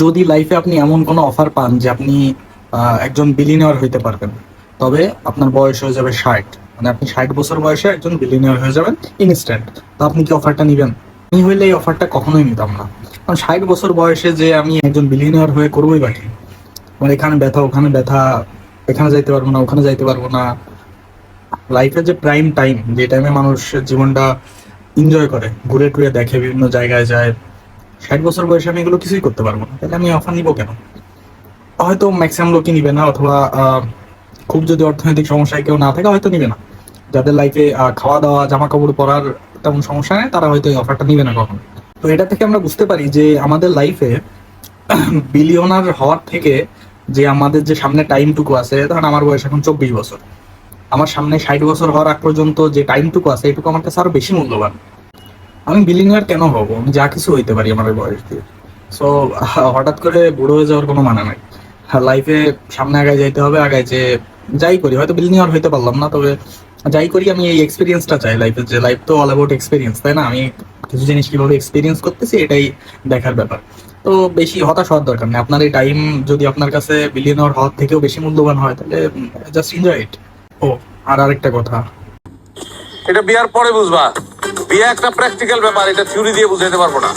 যদি লাইফে আপনি এমন কোনো অফার পান যে আপনি একজন বিলিনিয়র হইতে পারবেন, তবে আপনার বয়স হয়ে যাবে ষাট। মানে আপনি ষাট বছর বয়সে একজন বিলিনিয়র হয়ে যাবেন ইনস্ট্যান্ট তো আপনি কি অফারটা নেবেন? আমি হইলে এই অফারটা কখনোই নিতাম না। কারণ ষাট বছর বয়সে যে আমি একজন বিলিনিয়র হয়ে করবোই বাকি আমার এখানে ব্যথা, ওখানে ব্যথা, এখানে যাইতে পারব না, ওখানে যাইতে পারব না। লাইফের যে প্রাইম টাইম যে টাইমে মানুষ জীবনটা এনজয় করে, ঘুরে টুরে দেখে বিভিন্ন জায়গায় যায় ষাট বছর বয়সে আমি এগুলো কিছুই করতে পারব না। তাহলে আমি অফার নিবো কেন? হয়তো ম্যাক্সিমাম লোকই নিবে না, অথবা খুব যদি অর্থনৈতিক সমস্যায় কেউ না থাকে, হয়তো নিবে না। যাদের লাইফে খাওয়া দাওয়া জামা কাপড় পরার তেমন সমস্যা নেই, তারা হয়তো এই অফারটা নিবে না কখনো। তো এটা থেকে আমরা বুঝতে পারি যে আমাদের লাইফে বিলিয়নার হওয়ার থেকে যে আমাদের যে সামনে টাইমটুকু আছে, ধরেন আমার বয়স এখন চব্বিশ বছর। আমার সামনে ষাট বছর হওয়ার আগ পর্যন্ত যে টাইমটুকু আছে, এটুকু আমার কাছে আরও বেশি মূল্যবান। আমি বিলিয়নার কেন হব? আমি যা কিছু হইতে পারি আমার বয়স দিয়ে। সো হঠাৎ করে বুড়ো হয়ে যাওয়ার কোনো মানে নাই। লাইফে সামনে আগায় যাইতে হবে, আগায় যে যাই করি, হয়তো বিলিয়নার হইতে পারলাম না, তবে যাই করি আমি এই এক্সপিরিয়েন্সটা চাই লাইফে যে লাইফ তো অল অ্যাবাউট এক্সপিরিয়েন্স তাই না? আমি কিছু জিনিস কীভাবে এক্সপিরিয়েন্স করতেছি, এটাই দেখার ব্যাপার। তো বেশি হতাশ হওয়ার দরকার নেই। আপনার এই টাইম যদি আপনার কাছে বিলিয়নার হওয়ার থেকেও বেশি মূল্যবান হয়, তাহলে জাস্ট এনজয় ইট ও, আর আরেকটা কথা। এটা বিয়ার পরে বুঝবা। বিয়ে একটা প্র্যাকটিক্যাল ব্যাপার এটা থিওরি দিয়ে বুঝাইতে পারব না।